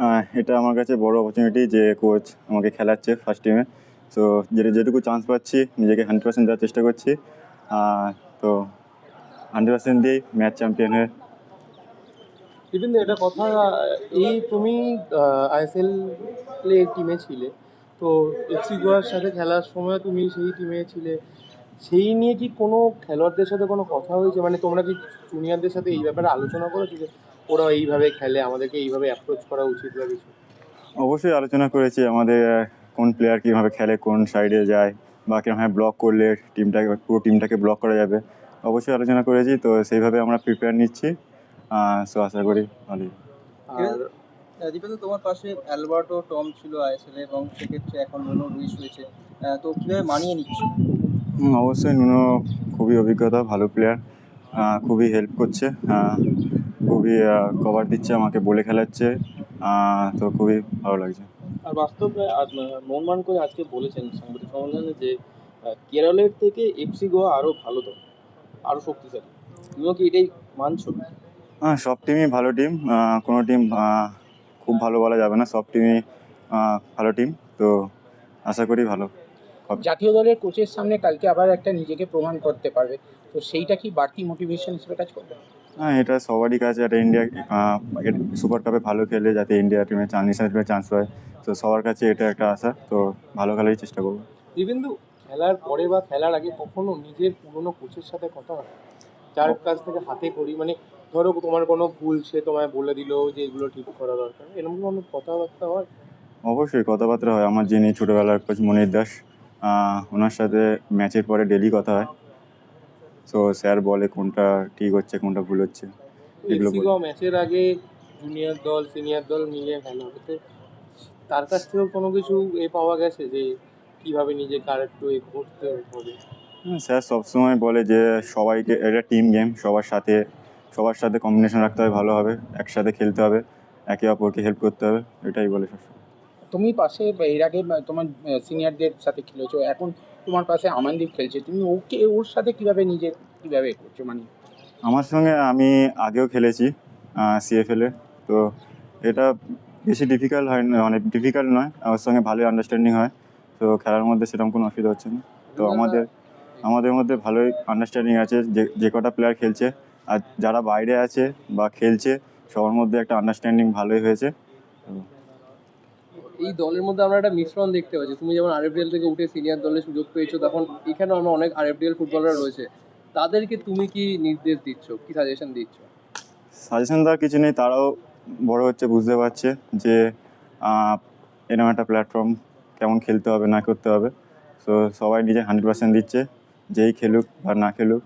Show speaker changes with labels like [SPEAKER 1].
[SPEAKER 1] আহ, এটা আমার কাছে বড় অপরচুনিটি যে কোচ আমাকে খেলাচ্ছে ফার্স্ট টিমে সো যেটা যেটুকু চান্স পাচ্ছি নিজেকে হান্ড্রেড পার্সেন্ট দেওয়ার চেষ্টা করছি। তো হান্ড্রেড পার্সেন্ট দিয়েই ম্যাচ চ্যাম্পিয়ন হয়ে
[SPEAKER 2] বিভিন্ন এটা কথা এই তুমি আইএসএল প্লে টিমে ছিলে। তো এফসি গোয়ার সাথে খেলার সময় তুমি সেই টিমে ছিলে। সেই নিয়ে কি কোনো খেলোয়াড়দের সাথে কোনো কথা হয়েছে? মানে তোমরা কি জুনিয়রদের সাথে এই ব্যাপারে আলোচনা করেছ যে ওরা এইভাবে খেলে আমাদেরকে এইভাবে অ্যাপ্রোচ করা উচিত বা কিছু?
[SPEAKER 1] অবশ্যই আলোচনা করেছি আমাদের কোন প্লেয়ার কীভাবে খেলে কোন সাইডে যায় বা কীভাবে ব্লক করলে টিমটাকে পুরো টিমটাকে ব্লক করা যাবে। অবশ্যই আলোচনা করেছি তো সেইভাবে আমরা প্রিপেয়ার নিচ্ছি। সো আশা করি ভালোই।
[SPEAKER 2] আর
[SPEAKER 3] দীপেন্দ্র তোমার পাশে অ্যালবার্টো টম ছিল আইএসএল এবং সেক্ষেত্রে এখন নুনো লুইস রয়েছে। আহ, তো কীভাবে মানিয়ে নিচ্ছ?
[SPEAKER 1] হুম, অবশ্যই নুনো খুবই অভিজ্ঞতা ভালো প্লেয়ার খুবই হেল্প করছে। খুবই কভার দিচ্ছে আমাকে বলে খেলাচ্ছে। তো খুবই ভালো লাগছে।
[SPEAKER 4] আর বাস্তবে আজ- মোহনবাগান করে আজকে বলেছেন সাংবাদিক সম্মেলনে যে কেরলের থেকে এফসি গোয়া আরও ভালো তো আরও শক্তিশালী। তুমিও কি এটাই মানছো?
[SPEAKER 1] হ্যাঁ সব টিমই ভালো টিম কোনো টিম খুব ভালো বলা যাবে না। সব টিমই ভালো টিম তো আশা করি ভালো।
[SPEAKER 5] জাতীয় দলের কোচের সামনে কালকে আবার একটা নিজেকে প্রমাণ করতে পারবে। তো সেইটা কি বাড়তি মোটিভেশন হিসেবে কাজ করবে?
[SPEAKER 1] হ্যাঁ এটা সবারই কাছে। একটা ইন্ডিয়া সুপার কাপে ভালো খেলে যাতে ইন্ডিয়া টিমে চান্স ন্যাশনাল টিমে চান্স পায়। তো সবার কাছে এটা একটা আশা। তো ভালো খেলারই চেষ্টা করব।
[SPEAKER 2] দিবেন্দু খেলার পরে বা খেলার আগে কখনো নিজের পুরনো কোচের সাথে কথা হয়? যার কাছ থেকে হাতে করি মানে ধরো তোমার কোনো ভুল সে তোমায় বলে দিল যে এগুলো ঠিক করা দরকার এরকম কোনো কথাবার্তা হয়?
[SPEAKER 1] অবশ্যই কথাবার্তা হয়। আমার যিনি ছোটোবেলার কোচ মনির দাস ওনার সাথে ম্যাচের পরে ডেলি কথা হয়। তো স্যার বলে কোনটা ঠিক হচ্ছে কোনটা ভুল হচ্ছে এগুলো
[SPEAKER 2] ম্যাচের আগে জুনিয়র দল সিনিয়র দল মিলিয়ে খেলা হবে তো তার কাছ থেকেও কোনো কিছু এ পাওয়া গেছে যে কীভাবে নিজেকে আর একটু এ করতে হবে?
[SPEAKER 1] স্যার সবসময় বলে যে সবাইকে এটা টিম গেম সবার সাথে সবার সাথে কম্বিনেশন রাখতে হবে ভালো হবে একসাথে খেলতে হবে একে অপরকে হেল্প করতে হবে এটাই বলে সবসময়।
[SPEAKER 5] তুমি পাশে এর আগে তোমার সিনিয়রদের সাথে খেলেছো এখন তোমার পাশে আমানদীপ খেলছে তুমি ওকে ওর সাথে কীভাবে নিজে কীভাবে করছ? মানে
[SPEAKER 1] আমার সঙ্গে আমি আগেও খেলেছি সিএফএলে তো এটা বেশি ডিফিকাল্ট হয় না অনেক ডিফিকাল্ট নয় আমার সঙ্গে ভালোই আন্ডারস্ট্যান্ডিং হয়। তো খেলার মধ্যে সেরকম কোনো অসুবিধা হচ্ছে না। তো আমাদের আমাদের মধ্যে ভালোই আন্ডারস্ট্যান্ডিং আছে যে যে কটা প্লেয়ার খেলছে। আর যারা বাইরে আছে বা খেলছে সবার মধ্যে একটা আন্ডারস্ট্যান্ডিং ভালোই হয়েছে।
[SPEAKER 6] এই দলের মধ্যে আমরা একটা মিশ্রণ দেখতে পাচ্ছি। তুমি যেমন আরএফডিএল থেকে উঠে সিনিয়র দলে সুযোগ পেয়েছ তখন এখানেও আমরা অনেক আরএফডিএল ফুটবলার রয়েছে। তাদেরকে তুমি কি নির্দেশ দিচ্ছ? কি সাজেশন দিচ্ছ?
[SPEAKER 1] সাজেশন দেওয়ার কিছু নেই তারাও বড় হচ্ছে বুঝতে পারছে যে এরকম একটা প্ল্যাটফর্ম কেমন খেলতে হবে না করতে হবে। সো সবাই নিজে হান্ড্রেড পার্সেন্ট দিচ্ছে যেই খেলুক বা না খেলুক।